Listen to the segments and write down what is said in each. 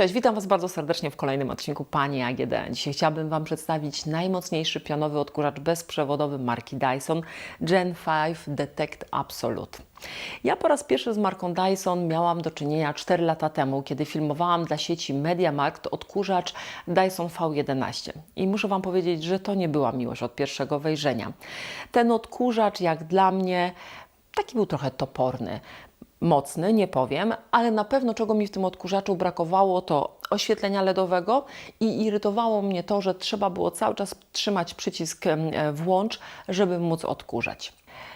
Cześć, witam Was bardzo serdecznie w kolejnym odcinku Pani AGD. Dzisiaj chciałabym Wam przedstawić najmocniejszy pionowy odkurzacz bezprzewodowy marki Dyson Gen 5 Detect Absolute. Ja po raz pierwszy z marką Dyson miałam do czynienia 4 lata temu, kiedy filmowałam dla sieci MediaMarkt odkurzacz Dyson V11. I muszę Wam powiedzieć, że to nie była miłość od pierwszego wejrzenia. Ten odkurzacz, jak dla mnie, taki był trochę toporny mocny, nie powiem, ale na pewno czego mi w tym odkurzaczu brakowało to oświetlenia LEDowego i irytowało mnie to, że trzeba było cały czas trzymać przycisk włącz, żeby móc odkurzać.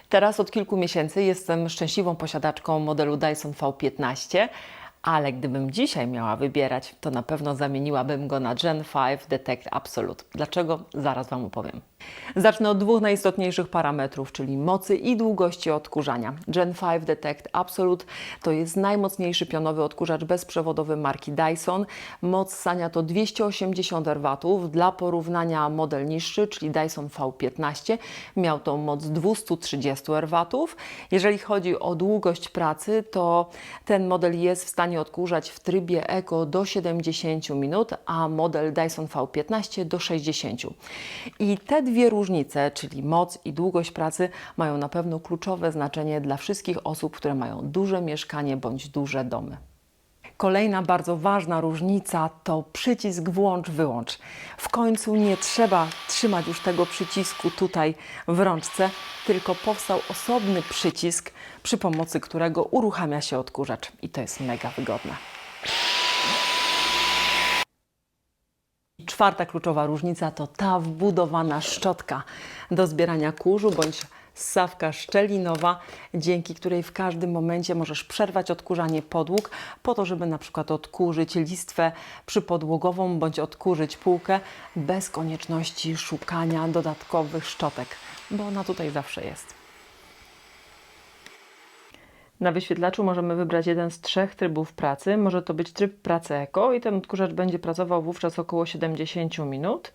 Teraz od kilku miesięcy jestem szczęśliwą posiadaczką modelu Dyson V15, ale gdybym dzisiaj miała wybierać, to na pewno zamieniłabym go na Gen 5 Detect Absolute. Dlaczego? Zaraz Wam opowiem. Zacznę od dwóch najistotniejszych parametrów, czyli mocy i długości odkurzania. Gen 5 Detect Absolute to jest najmocniejszy pionowy odkurzacz bezprzewodowy marki Dyson. Moc sania to 280 R. Dla porównania model niższy, czyli Dyson V15, miał tą moc 230 R. Jeżeli chodzi o długość pracy, to ten model jest w stanie odkurzać w trybie Eco do 70 minut, a model Dyson V15 do 60. I te dwie różnice, czyli moc i długość pracy, mają na pewno kluczowe znaczenie dla wszystkich osób, które mają duże mieszkanie bądź duże domy. Kolejna bardzo ważna różnica to przycisk włącz-wyłącz. W końcu nie trzeba trzymać już tego przycisku tutaj w rączce, tylko powstał osobny przycisk, przy pomocy którego uruchamia się odkurzacz i to jest mega wygodne. Czwarta kluczowa różnica to ta wbudowana szczotka do zbierania kurzu bądź ssawka szczelinowa, dzięki której w każdym momencie możesz przerwać odkurzanie podłóg po to, żeby na przykład odkurzyć listwę przypodłogową bądź odkurzyć półkę bez konieczności szukania dodatkowych szczotek, bo ona tutaj zawsze jest. Na wyświetlaczu możemy wybrać jeden z trzech trybów pracy. Może to być tryb pracy eko i ten odkurzacz będzie pracował wówczas około 70 minut.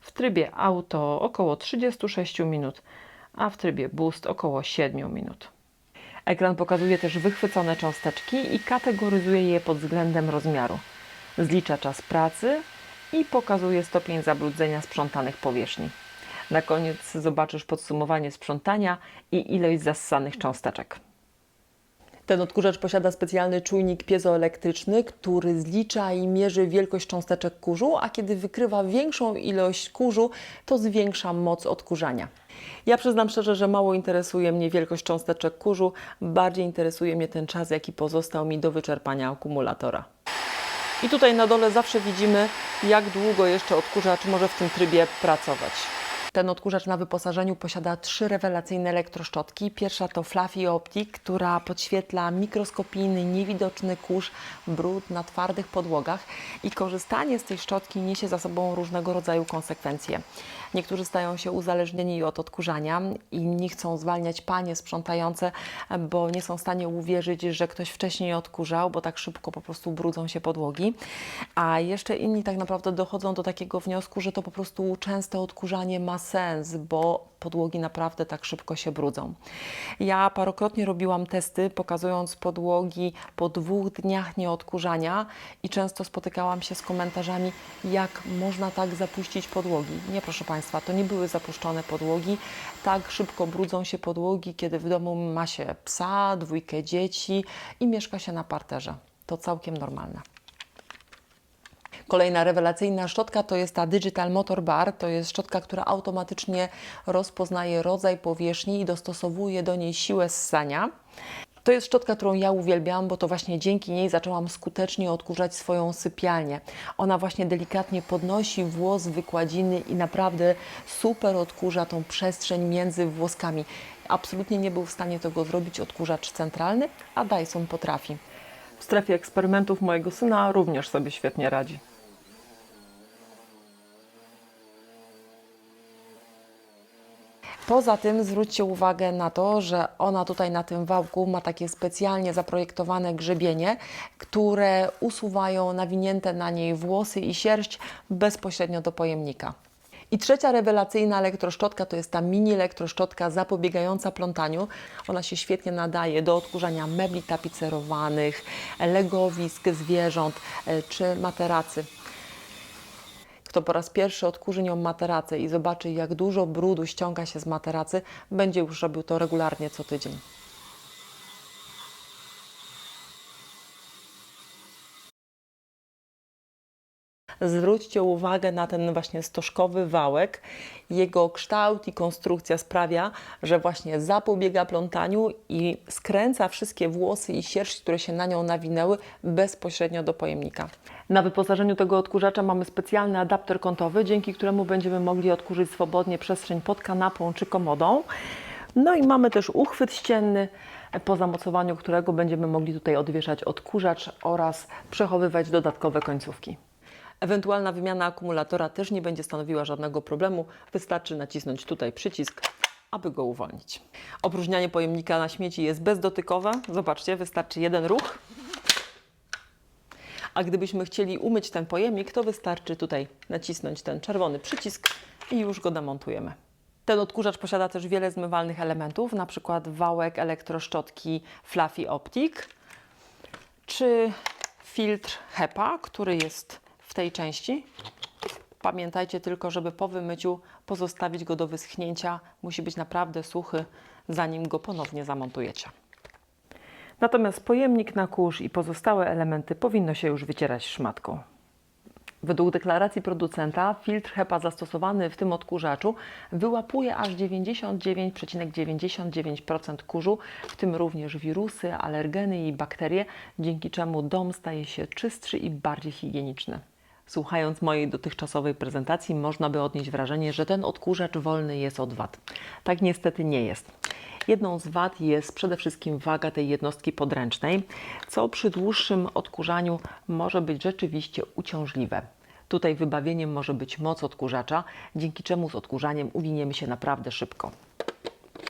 W trybie auto około 36 minut, a w trybie boost około 7 minut. Ekran pokazuje też wychwycone cząsteczki i kategoryzuje je pod względem rozmiaru. Zlicza czas pracy i pokazuje stopień zabrudzenia sprzątanych powierzchni. Na koniec zobaczysz podsumowanie sprzątania i ilość zassanych cząsteczek. Ten odkurzacz posiada specjalny czujnik piezoelektryczny, który zlicza i mierzy wielkość cząsteczek kurzu, a kiedy wykrywa większą ilość kurzu, to zwiększa moc odkurzania. Ja przyznam szczerze, że mało interesuje mnie wielkość cząsteczek kurzu, bardziej interesuje mnie ten czas, jaki pozostał mi do wyczerpania akumulatora. I tutaj na dole zawsze widzimy, jak długo jeszcze odkurzacz może w tym trybie pracować. Ten odkurzacz na wyposażeniu posiada trzy rewelacyjne elektroszczotki. Pierwsza to Fluffy Optic, która podświetla mikroskopijny, niewidoczny kurz, brud na twardych podłogach i korzystanie z tej szczotki niesie za sobą różnego rodzaju konsekwencje. Niektórzy stają się uzależnieni od odkurzania, inni chcą zwalniać panie sprzątające, bo nie są w stanie uwierzyć, że ktoś wcześniej odkurzał, bo tak szybko po prostu brudzą się podłogi. A jeszcze inni tak naprawdę dochodzą do takiego wniosku, że to po prostu częste odkurzanie ma sens, bo podłogi naprawdę tak szybko się brudzą. Ja parokrotnie robiłam testy, pokazując podłogi po dwóch dniach nieodkurzania i często spotykałam się z komentarzami, jak można tak zapuścić podłogi. Nie, proszę Państwa, to nie były zapuszczone podłogi. Tak szybko brudzą się podłogi, kiedy w domu ma się psa, dwójkę dzieci i mieszka się na parterze. To całkiem normalne. Kolejna rewelacyjna szczotka to jest ta Digital Motor Bar. To jest szczotka, która automatycznie rozpoznaje rodzaj powierzchni i dostosowuje do niej siłę ssania. To jest szczotka, którą ja uwielbiam, bo to właśnie dzięki niej zaczęłam skutecznie odkurzać swoją sypialnię. Ona właśnie delikatnie podnosi włos wykładziny i naprawdę super odkurza tą przestrzeń między włoskami. Absolutnie nie był w stanie tego zrobić odkurzacz centralny, a Dyson potrafi. W strefie eksperymentów mojego syna również sobie świetnie radzi. Poza tym zwróćcie uwagę na to, że ona tutaj na tym wałku ma takie specjalnie zaprojektowane grzebienie, które usuwają nawinięte na niej włosy i sierść bezpośrednio do pojemnika. I trzecia rewelacyjna elektroszczotka to jest ta mini elektroszczotka zapobiegająca plątaniu. Ona się świetnie nadaje do odkurzania mebli tapicerowanych, legowisk zwierząt e, czy materacy. Kto po raz pierwszy odkurzy nią materacę i zobaczy, jak dużo brudu ściąga się z materacy, będzie już robił to regularnie co tydzień. Zwróćcie uwagę na ten właśnie stożkowy wałek. Jego kształt i konstrukcja sprawia, że właśnie zapobiega plątaniu i skręca wszystkie włosy i sierść, które się na nią nawinęły, bezpośrednio do pojemnika. Na wyposażeniu tego odkurzacza mamy specjalny adapter kątowy, dzięki któremu będziemy mogli odkurzyć swobodnie przestrzeń pod kanapą czy komodą. No i mamy też uchwyt ścienny, po zamocowaniu którego będziemy mogli tutaj odwieszać odkurzacz oraz przechowywać dodatkowe końcówki. Ewentualna wymiana akumulatora też nie będzie stanowiła żadnego problemu. Wystarczy nacisnąć tutaj przycisk, aby go uwolnić. Opróżnianie pojemnika na śmieci jest bezdotykowe. Zobaczcie, wystarczy jeden ruch. A gdybyśmy chcieli umyć ten pojemnik, to wystarczy tutaj nacisnąć ten czerwony przycisk i już go demontujemy. Ten odkurzacz posiada też wiele zmywalnych elementów, na przykład wałek elektroszczotki Fluffy Optic, czy filtr HEPA, który jest w tej części. Pamiętajcie tylko, żeby po wymyciu pozostawić go do wyschnięcia. Musi być naprawdę suchy, zanim go ponownie zamontujecie. Natomiast pojemnik na kurz i pozostałe elementy powinno się już wycierać szmatką. Według deklaracji producenta filtr HEPA zastosowany w tym odkurzaczu wyłapuje aż 99,99% kurzu, w tym również wirusy, alergeny i bakterie, dzięki czemu dom staje się czystszy i bardziej higieniczny. Słuchając mojej dotychczasowej prezentacji, można by odnieść wrażenie, że ten odkurzacz wolny jest od wad. Tak niestety nie jest. Jedną z wad jest przede wszystkim waga tej jednostki podręcznej, co przy dłuższym odkurzaniu może być rzeczywiście uciążliwe. Tutaj wybawieniem może być moc odkurzacza, dzięki czemu z odkurzaniem uwiniemy się naprawdę szybko.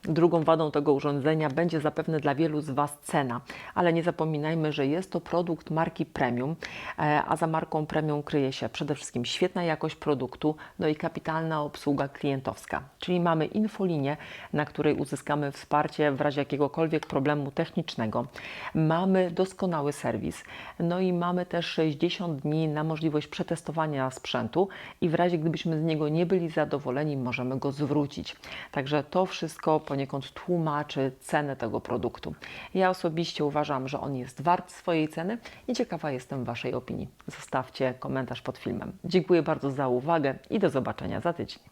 Drugą wadą tego urządzenia będzie zapewne dla wielu z Was cena, ale nie zapominajmy, że jest to produkt marki premium, e, a za marką premium kryje się przede wszystkim świetna jakość produktu, no i kapitalna obsługa klientowska. Czyli mamy infolinię, na której uzyskamy wsparcie w razie jakiegokolwiek problemu technicznego. Mamy doskonały serwis, no i mamy też 60 dni na możliwość przetestowania sprzętu i w razie gdybyśmy z niego nie byli zadowoleni, możemy go zwrócić. Także to wszystko poniekąd tłumaczy cenę tego produktu. Ja osobiście uważam, że on jest wart swojej ceny i ciekawa jestem Waszej opinii. Zostawcie komentarz pod filmem. Dziękuję bardzo za uwagę i do zobaczenia za tydzień.